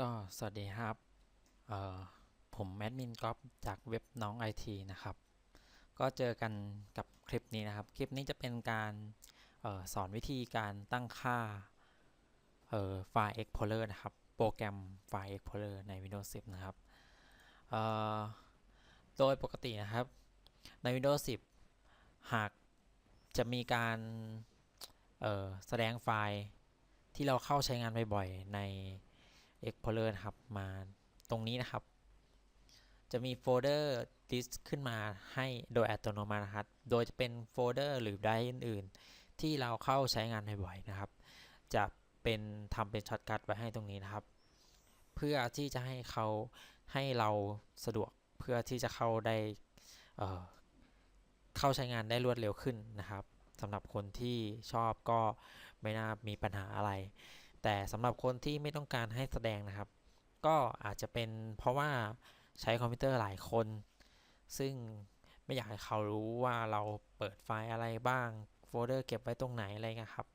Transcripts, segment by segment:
ก็สวัสดีครับ ผมแอดมินก๊อฟจากเว็บน้องไอทีนะครับ ก็เจอกันกับคลิปนี้นะครับ คลิปนี้จะเป็นการออสอนวิธีการตั้งค่าเอ่อไฟล์ Explorer นะครับ โปรแกรมไฟล์ Explorer ใน Windows 10 นะครับ โดยปกตินะครับ ใน Windows 10 หากจะมีการออแสดงไฟล์ที่เราเข้าใช้งานบ่อยๆใน Explorer นะครับมาตรงนี้นะครับ จะมีโฟลเดอร์ list ขึ้นมาให้โดยอัตโนมัตินะครับโดยจะเป็นโฟลเดอร์หรือไดร์อื่นๆ ที่เราเข้าใช้งานบ่อยๆนะครับ จะเป็นทำเป็นช็อตคัทไว้ให้ตรงนี้นะครับ เพื่อที่จะให้เขาให้เราสะดวกเพื่อที่จะเข้าได้เเข้าใช้งานได้รวดเร็วขึ้นนะครับสำหรับคนที่ชอบก็ไม่น่ามีปัญหาอะไร แต่สำหรับคนที่ไม่ต้องการให้แสดงนะครับ ก็อาจจะเป็นเพราะว่าใช้คอมพิวเตอร์หลายคน ซึ่งไม่อยากให้เขารู้ว่าเราเปิดไฟล์อะไรบ้างโฟลเดอร์เก็บไว้ตรงไหนอะไรเงี้ยครับ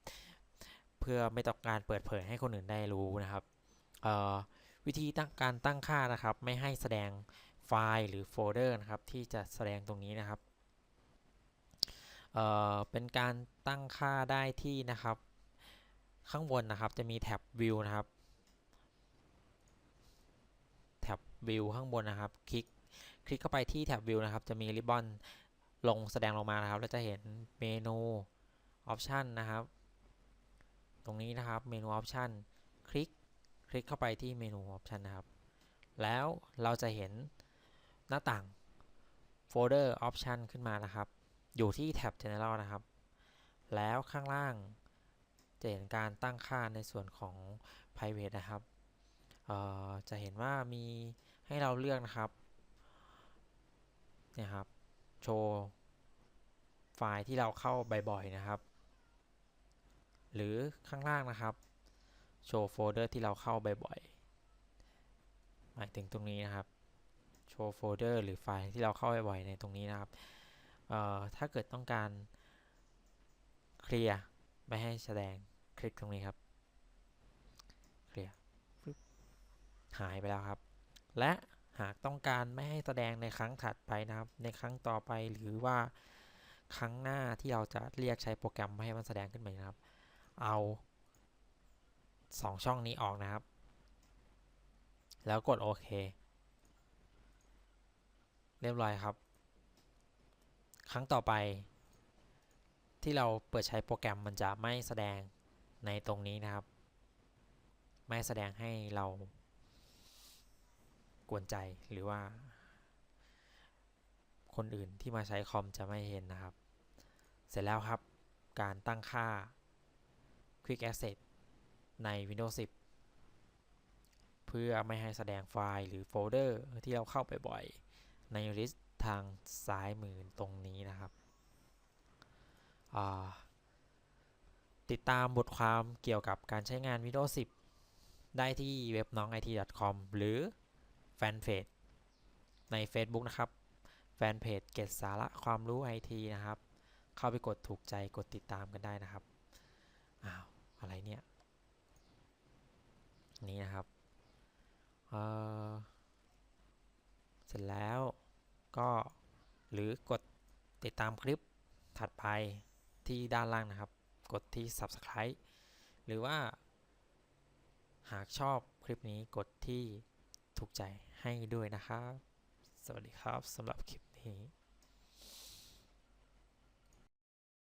เพื่อไม่ต้องการเปิดเผยให้คนอื่นได้รู้นะครับวิธีตั้งการตั้งค่านะครับ ไม่ให้แสดงไฟล์หรือโฟลเดอร์นะครับ ที่จะแสดงตรงนี้นะครับเเป็นการตั้งค่าได้ที่นะครับ ข้างบนนะครับจะมีแท็บ View นะครับแท็บ View ข้างบนนะครับ คลิกคลิกเข้าไปที่แท็บ View นะครับ จะมีริบบอนลงแสดงลงมานะครับแล้วจะเห็นเมนูออปชันนะครับ ตรงนี้นะครับเมนูออปชันคลิกคลิกเข้าไปที่เมนูออปชันนะครับ แล้วเราจะเห็นหน้าต่างโฟลเดอร์ออปชันขึ้นมานะครับ อยู่ที่แท็บ General นะครับ แล้วข้างล่าง จะเห็นการตั้งค่าในส่วนของ private นะครับ จะเห็นว่ามีให้เราเลือกนะครับเนี่ยครับ โชว์ไฟล์ที่เราเข้าบ่อยๆนะครับ หรือข้างล่างนะครับ โชว์โฟลเดอร์ที่เราเข้าบ่อยๆหมายถึงตรงนี้นะครับ โชว์โฟลเดอร์หรือไฟล์ที่เราเข้าบ่อยๆในตรงนี้นะครับถ้าเกิดต้องการเคลียร์ไม่ให้แสดง คลิกตรงนี้ครับเคลียร์หายไปแล้วครับ และหากต้องการไม่ให้แสดงในครั้งถัดไปนะครับ ในครั้งต่อไปหรือว่าครั้งหน้าที่เราจะเรียกใช้โปรแกรมไม่ให้มันแสดงขึ้นมานะครับ เอาสองช่องนี้ออกนะครับ แล้วกดโอเค เรียบร้อยครับ ครั้งต่อไป ที่เราเปิดใช้โปรแกรมมันจะไม่แสดง ในตรงนี้นะครับ ไม่แสดงให้เรากวนใจหรือว่า คนอื่นที่มาใช้คอมจะไม่เห็นนะครับ เสร็จแล้วครับการตั้งค่า Quick Access ใน Windows 10 เพื่อไม่ให้แสดงไฟล์หรือโฟลเดอร์ที่เราเข้าไปบ่อย ในลิสต์ทางซ้ายมือตรงนี้นะครับอ่า ติดตามบทความเกี่ยวกับการใช้งาน Windows 10 ได้ที่เว็บน้อง it.com หรือแฟนเพจใน Facebook นะครับ แฟนเพจเก็บสาระความรู้ IT นะครับ เข้าไปกดถูกใจกดติดตามกันได้นะครับ อ้าว อะไรเนี่ย นี่นะครับ เออเสร็จแล้วก็หรือกดติดตามคลิปถัดไปที่ด้านล่างนะครับ กดที่ subscribe หรือว่า หากชอบคลิปนี้กดที่ถูกใจให้ด้วยนะครับ สวัสดีครับสำหรับคลิปนี้